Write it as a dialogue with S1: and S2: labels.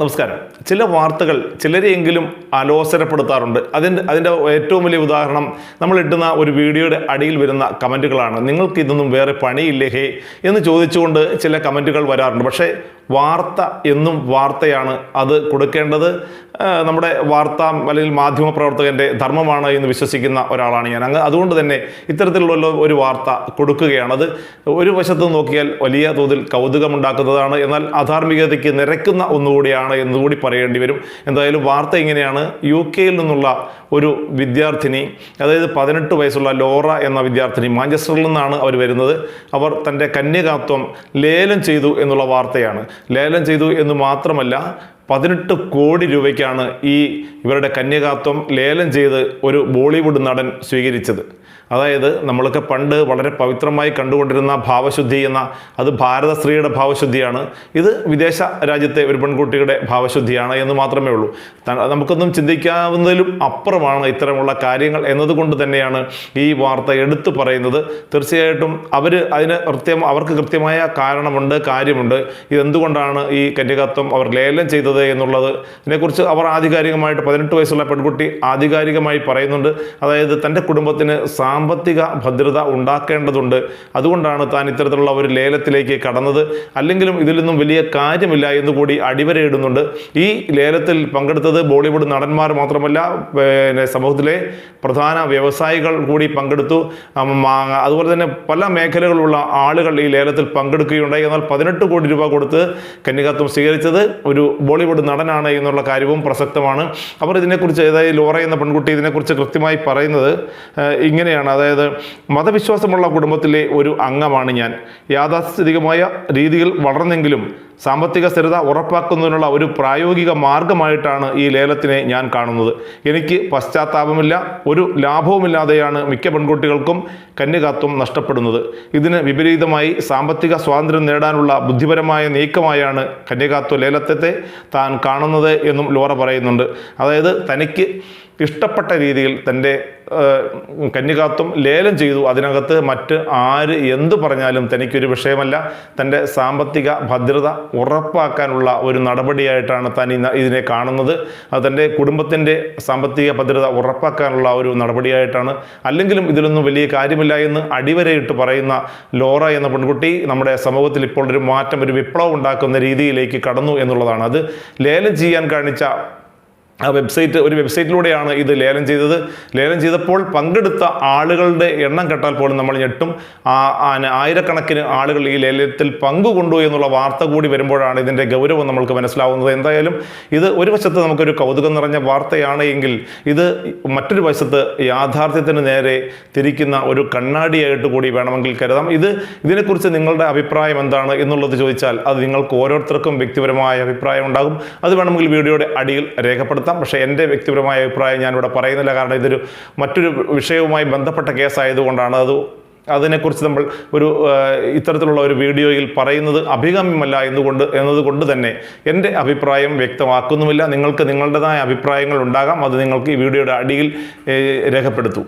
S1: നമസ്കാരം. ചില വാർത്തകൾ ചിലരെയെങ്കിലും അലോസരപ്പെടുത്താറുണ്ട്. അതിന്റെ അതിന്റെ ഏറ്റവും വലിയ ഉദാഹരണം നമ്മൾ ഇട്ടുന്ന ഒരു വീഡിയോയുടെ അടിയിൽ വരുന്ന കമന്റുകളാണ്. നിങ്ങൾക്ക് ഇതൊന്നും വേറെ പണിയില്ലേ ഹേ എന്ന് ചോദിച്ചുകൊണ്ട് ചില കമന്റുകൾ വരാറുണ്ട്. പക്ഷേ വാർത്ത എന്നും വാർത്തയാണ് അത് കൊടുക്കേണ്ടത്. നമ്മുടെ വാർത്ത അല്ലെങ്കിൽ മാധ്യമ പ്രവർത്തകന്റെ ധർമ്മമാണ് എന്ന് വിശ്വസിക്കുന്ന ഒരാളാണ് ഞാൻ. അങ്ങ് അതുകൊണ്ട് തന്നെ ഇത്തരത്തിലുള്ള ഒരു വാർത്ത കൊടുക്കുകയാണ്. അത് ഒരു വശത്ത് നോക്കിയാൽ വലിയ തോതിൽ കൗതുകമുണ്ടാക്കുന്നതാണ്. എന്നാൽ അധാർമികതയ്ക്ക് നിരക്കുന്ന ഒന്നുകൂടിയാണ് എന്നുകൂടി പറയേണ്ടി വരും. എന്തായാലും വാർത്ത ഇങ്ങനെയാണ്. യു കെയിൽ നിന്നുള്ള ഒരു വിദ്യാർത്ഥിനി അതായത് പതിനെട്ട് വയസ്സുള്ള ലോറ എന്ന വിദ്യാർത്ഥിനി മാഞ്ചസ്റ്ററിൽ നിന്നാണ് അവർ വരുന്നത്. അവർ തന്റെ കന്യകാത്വം ലേലം ചെയ്തു എന്നുള്ള വാർത്തയാണ്. ലേലം ചെയ്തു എന്ന് മാത്രമല്ല പതിനെട്ട് കോടി രൂപയ്ക്കാണ് ഈ ഇവരുടെ കന്യകാത്വം ലേലം ചെയ്ത് ഒരു ബോളിവുഡ് നടൻ സ്വീകരിച്ചത്. അതായത് നമ്മൾക്ക് പണ്ട് വളരെ പവിത്രമായി കണ്ടുകൊണ്ടിരുന്ന ഭാവശുദ്ധി എന്ന അത് ഭാരത സ്ത്രീയുടെ ഭാവശുദ്ധിയാണ്. ഇത് വിദേശ രാജ്യത്തെ ഒരു പെൺകുട്ടിയുടെ ഭാവശുദ്ധിയാണ് എന്ന് മാത്രമേ ഉള്ളൂ. നമുക്കൊന്നും ചിന്തിക്കാവുന്നതിലും അപ്പുറമാണ് ഇത്തരമുള്ള കാര്യങ്ങൾ എന്നതുകൊണ്ട് തന്നെയാണ് ഈ വാർത്ത എടുത്തു പറയുന്നത്. തീർച്ചയായിട്ടും അവർ അതിന് കൃത്യം അവർക്ക് കൃത്യമായ കാരണമുണ്ട് കാര്യമുണ്ട്. ഇതെന്തുകൊണ്ടാണ് ഈ കന്യകത്വം അവർ ലേലം ചെയ്തത് എന്നുള്ളത് ഇതിനെക്കുറിച്ച് അവർ ആധികാരികമായിട്ട് പതിനെട്ട് വയസ്സുള്ള പെൺകുട്ടി ആധികാരികമായി പറയുന്നുണ്ട്. അതായത് തന്റെ കുടുംബത്തിന് സാമ്പത്തിക ഭദ്രത ഉണ്ടാക്കേണ്ടതുണ്ട്. അതുകൊണ്ടാണ് താൻ ഇത്തരത്തിലുള്ള ഒരു ലേലത്തിലേക്ക് കടന്നത്. അല്ലെങ്കിലും ഇതിൽ നിന്നും വലിയ കാര്യമില്ല എന്ന് കൂടി അടിവരയിടുന്നുണ്ട്. ഈ ലേലത്തിൽ പങ്കെടുത്തത് ബോളിവുഡ് നടന്മാർ മാത്രമല്ല പിന്നെ സമൂഹത്തിലെ പ്രധാന വ്യവസായികൾ കൂടി പങ്കെടുത്തു. അതുപോലെ തന്നെ പല മേഖലകളുള്ള ആളുകൾ ഈ ലേലത്തിൽ പങ്കെടുക്കുകയുണ്ടായി. എന്നാൽ പതിനെട്ട് കോടി രൂപ കൊടുത്ത് കന്യകാത്വം സ്വീകരിച്ചത് ഒരു ബോളിവുഡ് നടനാണ് എന്നുള്ള കാര്യവും പ്രസക്തമാണ്. അവർ ഇതിനെക്കുറിച്ച് അതായത് ലോറ എന്ന പെൺകുട്ടി ഇതിനെക്കുറിച്ച് കൃത്യമായി പറയുന്നത് ഇങ്ങനെയാണ്. അതായത് മതവിശ്വാസമുള്ള കുടുംബത്തിലെ ഒരു അംഗമാണ് ഞാൻ. യാഥാസ്ഥിതികമായ രീതിയിൽ വളർന്നെങ്കിലും സാമ്പത്തിക സ്ഥിരത ഉറപ്പാക്കുന്നതിനുള്ള ഒരു പ്രായോഗിക മാർഗമായിട്ടാണ് ഈ ലേലത്തിനെ ഞാൻ കാണുന്നത്. എനിക്ക് പശ്ചാത്താപമില്ല ഒരു ലാഭവുമില്ലാതെയാണ് മിക്ക പെൺകുട്ടികൾക്കും കന്യകാത്വം നഷ്ടപ്പെടുന്നത്. ഇതിന് വിപരീതമായി സാമ്പത്തിക സ്വാതന്ത്ര്യം നേടാനുള്ള ബുദ്ധിപരമായ നീക്കമായാണ് കന്യകാത്വ ലേലത്തെ താൻ കാണുന്നത് എന്നും ലോറ പറയുന്നുണ്ട്. അതായത് തനിക്ക് ഇഷ്ടപ്പെട്ട രീതിയിൽ തന്റെ കന്യകാത്വം ലേലം ചെയ്തു. അതിനകത്ത് മറ്റ് ആര് എന്തു പറഞ്ഞാലും തനിക്കൊരു വിഷയമല്ല. തന്റെ സാമ്പത്തിക ഭദ്രത ഉറപ്പാക്കാനുള്ള ഒരു നടപടിയായിട്ടാണ് താൻ ഇതിനെ കാണുന്നത്. തന്റെ കുടുംബത്തിന്റെ സാമ്പത്തിക ഭദ്രത ഉറപ്പാക്കാനുള്ള ഒരു നടപടിയായിട്ടാണ്. അല്ലെങ്കിലും ഇതിലൊന്നും വലിയ കാര്യമില്ല എന്ന് അടിവരയിട്ട് പറയുന്ന ലോറ എന്ന പെൺകുട്ടി നമ്മുടെ സമൂഹത്തിൽ ഇപ്പോൾ ഒരു മാറ്റം ഒരു വിപ്ലവം ഉണ്ടാക്കുന്ന രീതിയിലേക്ക് കടന്നു എന്നുള്ളതാണ്. അത് ലേലം ചെയ്യാൻ കാണിച്ച ആ വെബ്സൈറ്റ് ഒരു വെബ്സൈറ്റിലൂടെയാണ് ഇത് ലേലം ചെയ്തത്. ലേലം ചെയ്തപ്പോൾ പങ്കെടുത്ത ആളുകളുടെ എണ്ണം കേട്ടാൽ പോലും നമ്മൾ ഞെട്ടും. ആയിരക്കണക്കിന് ആളുകൾ ഈ ലേലത്തിൽ പങ്കുകൊണ്ടു എന്നുള്ള വാർത്ത കൂടി വരുമ്പോഴാണ് ഇതിന്റെ ഗൗരവം നമ്മൾക്ക് മനസ്സിലാവുന്നത്. എന്തായാലും ഇത് ഒരു വശത്ത് നമുക്കൊരു കൗതുകം നിറഞ്ഞ വാർത്തയാണ് എങ്കിൽ ഇത് മറ്റൊരു വശത്ത് യാഥാർത്ഥ്യത്തിന് നേരെ തിരിക്കുന്ന ഒരു കണ്ണാടിയായിട്ട് കൂടി വേണമെങ്കിൽ കരുതാം. ഇത് ഇതിനെക്കുറിച്ച് നിങ്ങളുടെ അഭിപ്രായം എന്താണ് എന്നുള്ളത് ചോദിച്ചാൽ അത് നിങ്ങൾക്ക് ഓരോരുത്തർക്കും വ്യക്തിപരമായ അഭിപ്രായം ഉണ്ടാകും. അത് വേണമെങ്കിൽ വീഡിയോയുടെ അടിയിൽ രേഖപ്പെടുത്താം. പക്ഷേ എന്റെ വ്യക്തിപരമായ അഭിപ്രായം ഞാനിവിടെ പറയുന്നില്ല. കാരണം ഇതൊരു മറ്റൊരു വിഷയവുമായി ബന്ധപ്പെട്ട കേസായതുകൊണ്ടാണ്. അത് അതിനെക്കുറിച്ച് നമ്മൾ ഒരു ഇത്തരത്തിലുള്ള ഒരു വീഡിയോയിൽ പറയുന്നത് അഭികാമ്യമല്ല എന്നുകൊണ്ട് എന്നതുകൊണ്ട് തന്നെ എന്റെ അഭിപ്രായം വ്യക്തമാക്കുന്നുമില്ല. നിങ്ങൾക്ക് നിങ്ങളുടേതായ അഭിപ്രായങ്ങൾ ഉണ്ടാകാം. അത് നിങ്ങൾക്ക് ഈ വീഡിയോയുടെ അടിയിൽ രേഖപ്പെടുത്തൂ.